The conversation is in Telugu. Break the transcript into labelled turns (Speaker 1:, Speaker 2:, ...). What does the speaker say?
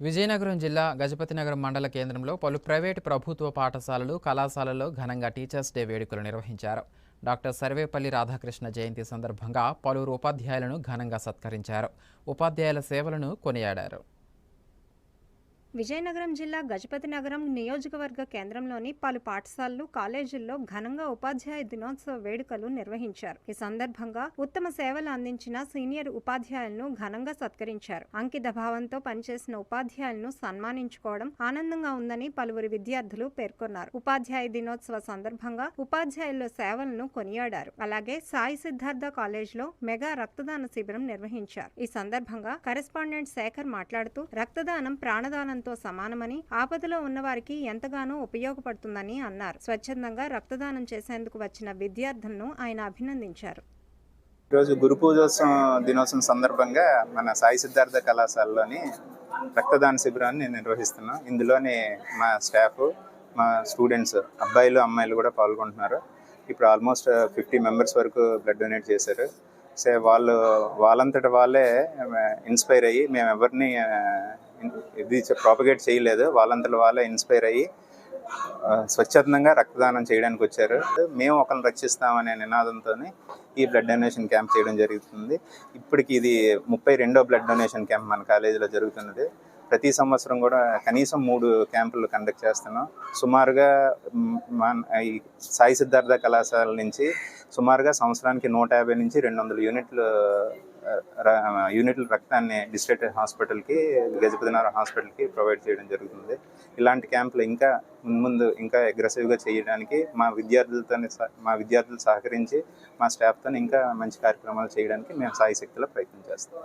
Speaker 1: విజయనగరం జిల్లా గజపతినగరం మండల కేంద్రంలో పలు ప్రైవేటు ప్రభుత్వ పాఠశాలలు కళాశాలల్లో ఘనంగా టీచర్స్ డే వేడుకలు నిర్వహించారు. డాక్టర్ సర్వేపల్లి రాధాకృష్ణ జయంతి సందర్భంగా పలువురు ఉపాధ్యాయులను ఘనంగా సత్కరించారు. ఉపాధ్యాయుల సేవలను కొనియాడారు.
Speaker 2: విజయనగరం జిల్లా గజపతి నగరం నియోజకవర్గ కేంద్రంలోని పలు పాఠశాలలు కాలేజీల్లో ఘనంగా ఉపాధ్యాయ దినోత్సవ వేడుకలు నిర్వహించారు. ఈ సందర్భంగా ఉత్తమ సేవలు అందించిన సీనియర్ ఉపాధ్యాయులను ఘనంగా సత్కరించారు. అంకిత భావంతో పనిచేసిన ఉపాధ్యాయులను సన్మానించుకోవడం ఆనందంగా ఉందని పలువురు విద్యార్థులు పేర్కొన్నారు. ఉపాధ్యాయ దినోత్సవ సందర్భంగా ఉపాధ్యాయుల సేవలను కొనియాడారు. అలాగే సాయి సిద్ధార్థ కాలేజీలో మెగా రక్తదాన శిబిరం నిర్వహించారు. ఈ సందర్భంగా కరెస్పాండెంట్ శేఖర్ మాట్లాడుతూ రక్తదానం ప్రాణదానం రక్తదానంతో సమానమని ఆపదలో ఉన్నవారికి ఎంతగానో ఉపయోగపడుతుందని అన్నారు. స్వచ్ఛందంగా రక్తదానం చేసేందుకు వచ్చిన విద్యార్థులను ఆయన అభినందించారు.
Speaker 3: ఈరోజు గురు పూజోత్సవం దినోత్సవం సందర్భంగా మన సాయి సిద్ధార్థ కళాశాలలోని రక్తదాన శిబిరాన్ని నేను నిర్వహిస్తున్నాం. ఇందులోని మా స్టాఫ్ మా స్టూడెంట్స్ అబ్బాయిలు అమ్మాయిలు కూడా పాల్గొంటున్నారు. ఇప్పుడు ఆల్మోస్ట్ ఫిఫ్టీ మెంబర్స్ వరకు బ్లడ్ డొనేట్ చేశారు. సే వాళ్ళు వాళ్ళంతట వాళ్ళే ఇన్స్పైర్ అయ్యి మేము ఎవరిని ఇది ప్రాపగేట్ చేయలేదు. వాళ్ళంతలో వాళ్ళే ఇన్స్పైర్ అయ్యి స్వచ్ఛందంగా రక్తదానం చేయడానికి వచ్చారు. మేము ఒకరిని రక్షిస్తామనే నినాదంతో ఈ బ్లడ్ డొనేషన్ క్యాంప్ చేయడం జరుగుతుంది. ఇప్పటికి ఇది ముప్పై రెండో బ్లడ్ డొనేషన్ క్యాంప్ మన కాలేజీలో జరుగుతున్నది. ప్రతి సంవత్సరం కూడా కనీసం మూడు క్యాంపులు కండక్ట్ చేస్తున్నాం. సుమారుగా మన ఈ సాయి సిద్ధార్థ కళాశాల నుంచి సుమారుగా సంవత్సరానికి నూట యాభై నుంచి రెండు వందల యూనిట్లు యూనిట్ల రక్తాన్ని డిస్ట్రిక్ట్ హాస్పిటల్కి గజపతినగరం హాస్పిటల్కి ప్రొవైడ్ చేయడం జరుగుతుంది. ఇలాంటి క్యాంపులు ఇంకా ముందు ఇంకా అగ్రెసివ్గా చేయడానికి మా విద్యార్థులతో మా విద్యార్థులు సహకరించి మా స్టాఫ్తో ఇంకా మంచి కార్యక్రమాలు చేయడానికి మేము సాయశక్తిలో ప్రయత్నం చేస్తాం.